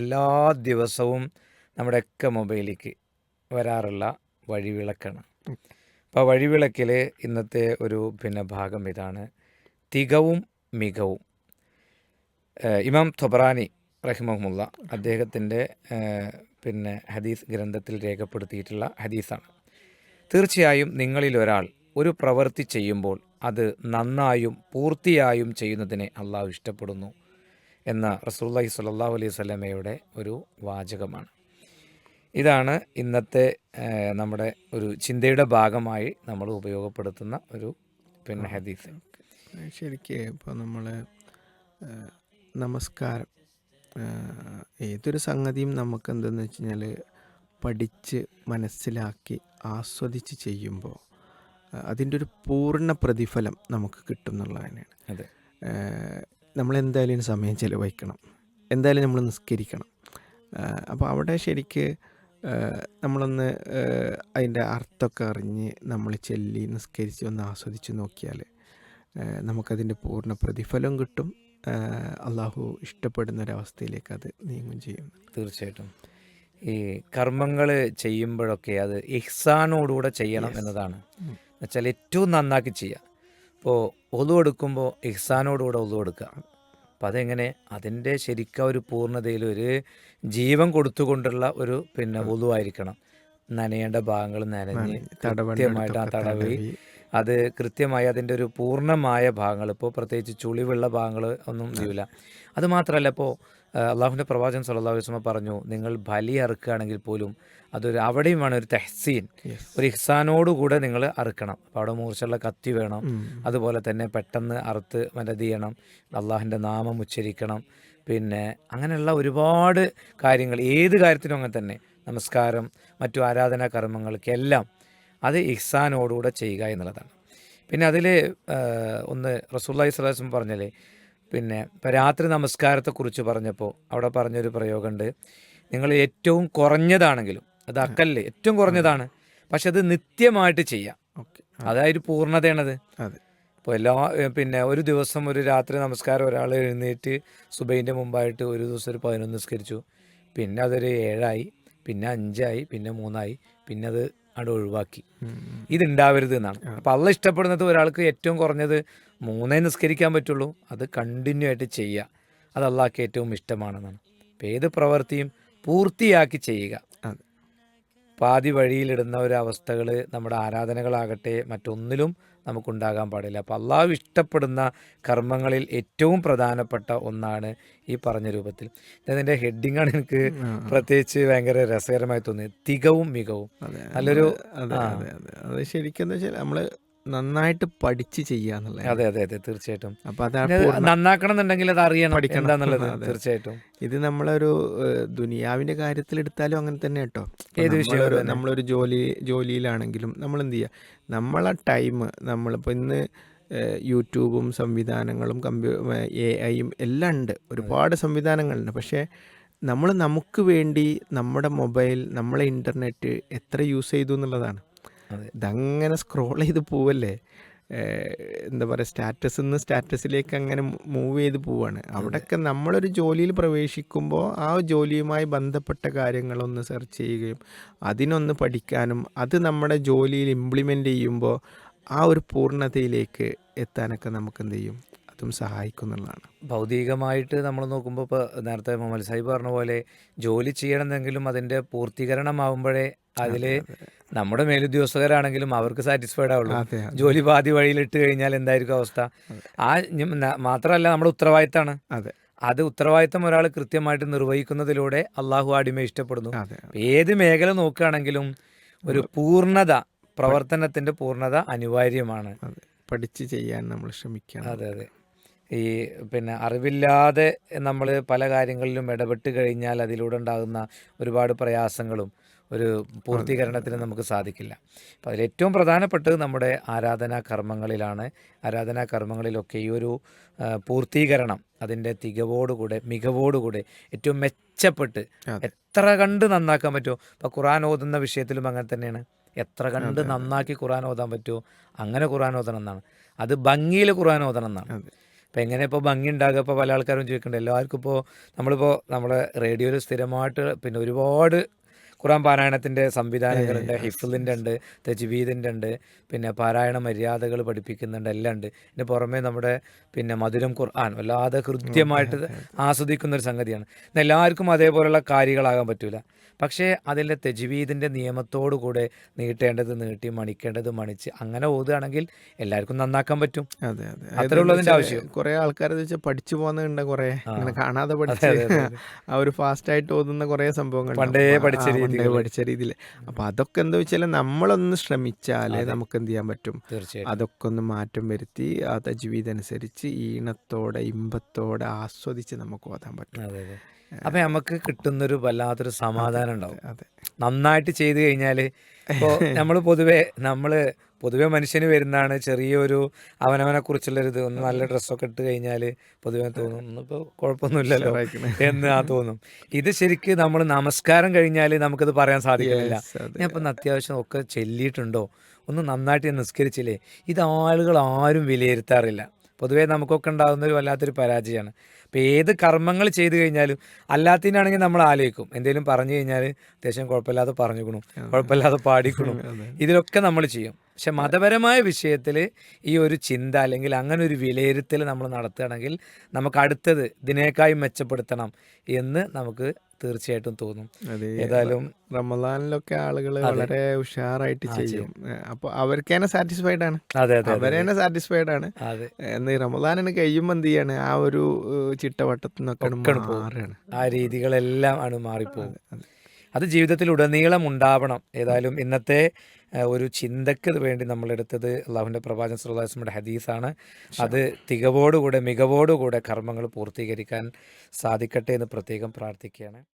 എല്ലാ ദിവസവും നമ്മുടെയൊക്കെ മൊബൈലിലേക്ക് വരാറുള്ള വഴിവിളക്കാണ്. അപ്പോൾ വഴിവിളക്കിൽ ഇന്നത്തെ ഒരു പിന്നെ ഭാഗം ഇതാണ്. തികവും മികവും. ഇമാം തൊബറാനി റഹിമഹമുല്ല അദ്ദേഹത്തിന്റെ പിന്നെ ഹദീസ് ഗ്രന്ഥത്തിൽ രേഖപ്പെടുത്തിയിട്ടുള്ള ഹദീസാണ്. തീർച്ചയായും നിങ്ങളിൽ ഒരാൾ ഒരു പ്രവൃത്തി ചെയ്യുമ്പോൾ അത് നന്നായും പൂർത്തിയായും ചെയ്യുന്നതിനെ അള്ളാഹു ഇഷ്ടപ്പെടുന്നു. എന്ന റസൂല്ലാഹി സ്വല്ലല്ലാഹു അലൈഹി സ്വലമയുടെ ഒരു വാചകമാണ്. ഇതാണ് ഇന്നത്തെ നമ്മുടെ ഒരു ചിന്തയുടെ ഭാഗമായി നമ്മൾ ഉപയോഗപ്പെടുത്തുന്ന ഒരു പിന്നെ ഹദീസ്. ശരിക്ക് ഇപ്പോൾ നമ്മൾ നമസ്കാരം ഏതൊരു സംഗതിയും നമുക്ക് എന്തെന്ന് വെച്ച് കഴിഞ്ഞാൽ പഠിച്ച് മനസ്സിലാക്കി ആസ്വദിച്ച് ചെയ്യുമ്പോൾ അതിന്റെ ഒരു പൂർണ പ്രതിഫലം നമുക്ക് കിട്ടും എന്നുള്ളതിനാണ്. അതെ. നമ്മൾ എന്തായാലും സമയം ചിലവഴിക്കണം. എന്തായാലും നമ്മൾ നിസ്കരിക്കണം. അപ്പോൾ അവിടെ ശരിക്ക് നമ്മളൊന്ന് അതിന്റെ അർത്ഥമൊക്കെ അറിഞ്ഞ് നമ്മൾ ചെല്ലി നിസ്കരിച്ച് ഒന്ന് ആസ്വദിച്ച് നോക്കിയാൽ നമുക്കതിന്റെ പൂർണ പ്രതിഫലം കിട്ടും. അള്ളാഹു ഇഷ്ടപ്പെടുന്ന ഒരവസ്ഥയിലേക്ക് അത് നീങ്ങും ചെയ്യും. തീർച്ചയായിട്ടും. ഈ കർമ്മങ്ങൾ ചെയ്യുമ്പോഴൊക്കെ അത് ഇഹ്സാനോടുകൂടെ ചെയ്യണം എന്നതാണ്. എന്നുവെച്ചാൽ ഏറ്റവും നന്നാക്കി ചെയ്യുക ഇപ്പോൾ ഒതു എടുക്കുമ്പോൾ ഇഹ്സാനോടുകൂടെ ഒതു എടുക്കുക അപ്പം അതെങ്ങനെ? അതിന്റെ ശരിക്കും ഒരു പൂർണതയിൽ ഒരു ജീവൻ കൊടുത്തുകൊണ്ടുള്ള ഒരു പിന്നെ ഒതുവായിരിക്കണം നനയേണ്ട ഭാഗങ്ങൾ നനഞ്ഞ് കൃത്യമായിട്ട് ആ തടവി അത് കൃത്യമായി അതിന്റെ ഒരു പൂർണമായ ഭാഗങ്ങൾ ഇപ്പോൾ പ്രത്യേകിച്ച് ചുളിവുള്ള ഭാഗങ്ങൾ ഒന്നും ചെയ്യില്ല അത് മാത്രമല്ല ഇപ്പോൾ അള്ളാഹുവിന്റെ പ്രവാചകൻ സല്ലാ വസല്ലം പറഞ്ഞു നിങ്ങൾ ബലി അറുക്കുകയാണെങ്കിൽ പോലും അതൊരു അവിടെയും വേണം ഒരു തെഹ്സീൻ. ഒരു ഇഹ്സാനോടുകൂടെ നിങ്ങൾ അറുക്കണം. അപ്പോൾ അവിടെ മൂർച്ചയുള്ള കത്തി വേണം. അതുപോലെ തന്നെ പെട്ടെന്ന് അറുത്ത് മരത് ചെയ്യണം. അള്ളാഹിന്റെ നാമം ഉച്ചരിക്കണം. പിന്നെ അങ്ങനെയുള്ള ഒരുപാട് കാര്യങ്ങൾ ഏത് കാര്യത്തിനും അങ്ങനെ തന്നെ. നമസ്കാരം മറ്റു ആരാധനാ കർമ്മങ്ങൾക്കെല്ലാം അത് ഇഹ്സാനോടുകൂടെ ചെയ്യുക എന്നുള്ളതാണ്. പിന്നെ അതിൽ ഒന്ന് റസൂല്ലാഹി സ്വലാസ്ലം പറഞ്ഞല്ലേ പിന്നെ ഇപ്പം രാത്രി നമസ്കാരത്തെക്കുറിച്ച് പറഞ്ഞപ്പോൾ അവിടെ പറഞ്ഞൊരു പ്രയോഗമുണ്ട് നിങ്ങൾ ഏറ്റവും കുറഞ്ഞതാണെങ്കിലും അത് അക്കല്ല് ഏറ്റവും കുറഞ്ഞതാണ് പക്ഷെ അത് നിത്യമായിട്ട് ചെയ്യാം. ഓക്കെ അതായത് പൂർണതയാണത്. അതെ. ഇപ്പോൾ എല്ലാ പിന്നെ ഒരു ദിവസം ഒരു രാത്രി നമസ്കാരം ഒരാൾ എഴുന്നേറ്റ് സുബൈന്റെ മുമ്പായിട്ട് ഒരു ദിവസം ഒരു പതിനൊന്ന് നിസ്കരിച്ചു. പിന്നെ അതൊരു ഏഴായി പിന്നെ അഞ്ചായി പിന്നെ മൂന്നായി പിന്നെ അത് അവിടെ ഒഴിവാക്കി. ഇതുണ്ടാവരുത് എന്നാണ്. അപ്പം അള്ള ഇഷ്ടപ്പെടുന്നത് ഒരാൾക്ക് ഏറ്റവും കുറഞ്ഞത് മൂന്നേ നിസ്കരിക്കാൻ പറ്റുള്ളൂ. അത് കണ്ടിന്യൂ ആയിട്ട് ചെയ്യുക അത് അള്ളാഹ്ക്ക് ഏറ്റവും ഇഷ്ടമാണെന്നാണ്. അപ്പം ഏത് പ്രവൃത്തിയും പൂർത്തിയാക്കി ചെയ്യുക. അതെ. പാതി വഴിയിലിടുന്ന ഒരവസ്ഥകൾ നമ്മുടെ ആരാധനകളാകട്ടെ മറ്റൊന്നിലും നമുക്കുണ്ടാകാൻ പാടില്ല. അപ്പോൾ അള്ളാഹു ഇഷ്ടപ്പെടുന്ന കർമ്മങ്ങളിൽ ഏറ്റവും പ്രധാനപ്പെട്ട ഒന്നാണ് ഈ പറഞ്ഞ രൂപത്തിൽ. ഇതിന്റെ ഹെഡിങ്ങാണ് എനിക്ക് പ്രത്യേകിച്ച് ഭയങ്കര രസകരമായി തോന്നിയത്. തികവും മികവും. നല്ലൊരു അതെ ശരിക്കും എന്താ വെച്ചാൽ നമ്മൾ നന്നായിട്ട് പഠിച്ച് ചെയ്യുക എന്നുള്ളത് അതെ അതെ അതെ തീർച്ചയായിട്ടും. അപ്പൊ അത് നന്നാക്കണം എന്നുണ്ടെങ്കിൽ അത് അറിയണം പഠിക്കണം. തീർച്ചയായിട്ടും. ഇത് നമ്മളൊരു ദുനിയാവിന്റെ കാര്യത്തിൽ എടുത്താലും അങ്ങനെ തന്നെ കേട്ടോ. ഏത് വിഷയം നമ്മളൊരു- ജോലി ജോലിയിലാണെങ്കിലും നമ്മൾ എന്ത് ചെയ്യുക നമ്മളെ ടൈം നമ്മളിപ്പോൾ ഇന്ന് യൂട്യൂബും സംവിധാനങ്ങളും കമ്പ്യൂ എ ഐയും എല്ലാം ഉണ്ട്. ഒരുപാട് സംവിധാനങ്ങളുണ്ട്. പക്ഷേ നമ്മൾ നമുക്ക് വേണ്ടി നമ്മുടെ മൊബൈൽ നമ്മളെ ഇന്റർനെറ്റ് എത്ര യൂസ് ചെയ്തു എന്നുള്ളതാണ്. ഇതങ്ങനെ സ്ക്രോൾ ചെയ്ത് പോവല്ലേ? എന്താ പറയുക സ്റ്റാറ്റസിൽ നിന്ന് സ്റ്റാറ്റസിലേക്ക് അങ്ങനെ മൂവ് ചെയ്ത് പോവാണ്. അവിടെയൊക്കെ നമ്മളൊരു ജോലിയിൽ പ്രവേശിക്കുമ്പോൾ ആ ജോലിയുമായി ബന്ധപ്പെട്ട കാര്യങ്ങളൊന്ന് സെർച്ച് ചെയ്യുകയും അതിനൊന്ന് പഠിക്കാനും അത് നമ്മുടെ ജോലിയിൽ ഇംപ്ലിമെന്റ് ചെയ്യുമ്പോൾ ആ ഒരു പൂർണതയിലേക്ക് എത്താനൊക്കെ നമുക്ക് എന്ത് ചെയ്യും? അതും സഹായിക്കുന്നുള്ളതാണ് ഭൗതികമായിട്ട് നമ്മൾ നോക്കുമ്പോൾ ഇപ്പോൾ നേരത്തെ മുഹമ്മദ് സാഹിബ് പറഞ്ഞ പോലെ ജോലി ചെയ്യണമെന്നെങ്കിലും അതിന്റെ പൂർത്തീകരണമാവുമ്പോഴേ അതിൽ നമ്മുടെ മേലുദ്യോഗസ്ഥരാണെങ്കിലും അവർക്ക് സാറ്റിസ്ഫൈഡ് ആവുള്ളൂ. ജോലി പാതി വഴിയിലിട്ട് കഴിഞ്ഞാൽ എന്തായിരിക്കും അവസ്ഥ? ആ മാത്രമല്ല നമ്മുടെ ഉത്തരവാദിത്തമാണ് അതെ. അത് ഉത്തരവാദിത്തം ഒരാൾ കൃത്യമായിട്ട് നിർവഹിക്കുന്നതിലൂടെ അള്ളാഹു അടിമ ഇഷ്ടപ്പെടുന്നു. ഏത് മേഖല നോക്കുകയാണെങ്കിലും ഒരു പൂർണത പ്രവർത്തനത്തിന്റെ പൂർണത അനിവാര്യമാണ്. പഠിച്ച് ചെയ്യാൻ നമ്മൾ ശ്രമിക്കണം. അതെ അതെ. ഈ പിന്നെ അറിവില്ലാതെ നമ്മൾ പല കാര്യങ്ങളിലും ഇടപെട്ട് കഴിഞ്ഞാൽ അതിലൂടെ ഉണ്ടാകുന്ന ഒരുപാട് പ്രയാസങ്ങളും ഒരു പൂർത്തീകരണത്തിന് നമുക്ക് സാധിക്കില്ല. അപ്പോൾ അതിലേറ്റവും പ്രധാനപ്പെട്ടത് നമ്മുടെ ആരാധനാ കർമ്മങ്ങളിലാണ്. ആരാധനാ കർമ്മങ്ങളിലൊക്കെ ഈ ഒരു പൂർത്തീകരണം അതിന്റെ തികവോടുകൂടെ മികവോടുകൂടെ ഏറ്റവും മെച്ചപ്പെട്ട് എത്ര കണ്ട് നന്നാക്കാൻ പറ്റുമോ? ഇപ്പോൾ ഖുറാൻ ഓതുന്ന വിഷയത്തിലും അങ്ങനെ തന്നെയാണ്. എത്ര കണ്ട് നന്നാക്കി ഖുറാൻ ഓതാൻ പറ്റുമോ? അങ്ങനെ ഖുറാൻ ഓതണം എന്നാണ്. അത് ഭംഗിയിൽ ഖുറാൻ ഓതണം എന്നാണ്. അപ്പോൾ എങ്ങനെ ഇപ്പോൾ ഭംഗി ഉണ്ടാകുക? ഇപ്പോൾ പല ആൾക്കാരും ചോദിക്കുന്നുണ്ട്. എല്ലാവർക്കും ഇപ്പോൾ നമ്മളിപ്പോൾ നമ്മുടെ റേഡിയോയിൽ സ്ഥിരമായിട്ട് പിന്നെ ഒരുപാട് ഖുറാൻ പാരായണത്തിന്റെ സംവിധാനങ്ങളുണ്ട് ഹിഫിലിന്റെ ഉണ്ട് തജ്വീദിന്റെ ഉണ്ട് പിന്നെ പാരായണ മര്യാദകൾ പഠിപ്പിക്കുന്നുണ്ട് എല്ലാം ഉണ്ട്. ഇതിന് പുറമേ നമ്മുടെ പിന്നെ മധുരം ഖുർആൻ വല്ലാതെ കൃത്യമായിട്ട് ആസ്വദിക്കുന്ന ഒരു സംഗതിയാണ്. ഇന്ന് എല്ലാവർക്കും അതേപോലെയുള്ള കാര്യങ്ങളാകാൻ പറ്റില്ല പക്ഷേ അതിന്റെ തെജ്വീദിന്റെ നിയമത്തോടു കൂടെ നീട്ടേണ്ടത് നീട്ടി മണിക്കേണ്ടത് മണിച്ച് അങ്ങനെ ഓതുകയാണെങ്കിൽ എല്ലാവർക്കും നന്നാക്കാൻ പറ്റും. അതെ അതെ. അത്രേ ഉള്ളൂ അതിന്റെ ആവശ്യം കുറേ ആൾക്കാർ വെച്ചാൽ പഠിച്ചു പോകുന്നുണ്ട് കുറേ. അങ്ങനെ കാണാതെ പഠിച്ച്. ആ ഒരു ഫാസ്റ്റായിട്ട് ഓതുന്ന കുറേ സംഭവങ്ങൾ പണ്ടേ പഠിച്ച രീതികൾ. പഠിച്ച രീതിയിൽ അപ്പൊ അതൊക്കെ എന്താ വെച്ചാൽ നമ്മളൊന്ന് ശ്രമിച്ചാലേ നമുക്ക് എന്ത് ചെയ്യാൻ പറ്റും? അതൊക്കെ ഒന്ന് മാറ്റം വരുത്തി ആ തജ്വീദ് അനുസരിച്ച് ഈണത്തോടെ ഇമ്പത്തോടെ ആസ്വദിച്ച് നമുക്ക് ഓതാൻ പറ്റും. അപ്പം നമുക്ക് കിട്ടുന്നൊരു വല്ലാത്തൊരു സമാധാനം ഉണ്ടാവും. അതെ നന്നായിട്ട് ചെയ്തു കഴിഞ്ഞാൽ ഇപ്പോൾ നമ്മൾ പൊതുവേ നമ്മൾ പൊതുവെ മനുഷ്യന് വരുന്നതാണ് ചെറിയൊരു അവനവനെ കുറിച്ചുള്ളൊരു ഇത് ഒന്ന് നല്ല ഡ്രസ്സൊക്കെ ഇട്ട് കഴിഞ്ഞാൽ പൊതുവെ തോന്നും. ഇന്നിപ്പോൾ കുഴപ്പമൊന്നുമില്ലല്ലോ എന്ന് ആ തോന്നും. ഇത് ശരിക്ക് നമ്മൾ നമസ്കാരം കഴിഞ്ഞാൽ നമുക്കിത് പറയാൻ സാധിക്കില്ല ഇപ്പം അത്യാവശ്യം ഒക്കെ ചെല്ലിയിട്ടുണ്ടോ? ഒന്ന് നന്നായിട്ട് ഞാൻ നിസ്കരിച്ചില്ലേ? ഇത് ആളുകൾ ആരും വിലയിരുത്താറില്ല. പൊതുവേ നമുക്കൊക്കെ ഉണ്ടാകുന്ന ഒരു വല്ലാത്തൊരു പരാജയമാണ് അപ്പോൾ ഏത് കർമ്മങ്ങൾ ചെയ്തു കഴിഞ്ഞാലും അല്ലാത്തതിനാണെങ്കിൽ നമ്മൾ ആലോചിക്കും. എന്തെങ്കിലും പറഞ്ഞു കഴിഞ്ഞാൽ അത്യാവശ്യം കുഴപ്പമില്ലാതെ പറഞ്ഞുക്കണു കുഴപ്പമില്ലാതെ പാടിക്കണു. ഇതിലൊക്കെ നമ്മൾ ചെയ്യും. പക്ഷെ മതപരമായ വിഷയത്തിൽ ഈ ഒരു ചിന്ത അല്ലെങ്കിൽ അങ്ങനെ ഒരു വിലയിരുത്തൽ നമ്മൾ നടത്തുകയാണെങ്കിൽ നമുക്ക് അടുത്തത് ഇതിനേക്കായി മെച്ചപ്പെടുത്തണം എന്ന് നമുക്ക് തീർച്ചയായിട്ടും തോന്നും. ഏതായാലും റമദാനിലൊക്കെ ആളുകൾ വളരെ ഉഷാറായിട്ട് ചെയ്യും. അപ്പൊ അവർക്ക് തന്നെ സാറ്റിസ്ഫൈഡ് ആണ്. അവരെ തന്നെ സാറ്റിസ്ഫൈഡ് ആണ്. എന്ന് റമദാനിന് കഴിയുമ്പോൾ എന്ത് ചെയ്യാണ്? ആ ഒരു ഏഹ്, ചിട്ടവട്ടത്തിൽ നിന്നൊക്കെയാണ് മാറുകയാണ്. ആ രീതികളെല്ലാം ആണ് മാറിപ്പോകും. അത് ജീവിതത്തിൽ ഉടനീളം ഉണ്ടാവണം. ഏതായാലും ഇന്നത്തെ ഒരു ചിന്തക്ക് വേണ്ടി നമ്മളെടുത്തത് അള്ളാഹുവിന്റെ പ്രവാചകൻ സുല്ലാസ്മയുടെ ഹദീസാണ്. അത് തികവോടുകൂടെ മികവോടുകൂടെ കർമ്മങ്ങൾ പൂർത്തീകരിക്കാൻ സാധിക്കട്ടെ എന്ന് പ്രത്യേകം പ്രാർത്ഥിക്കുകയാണ്.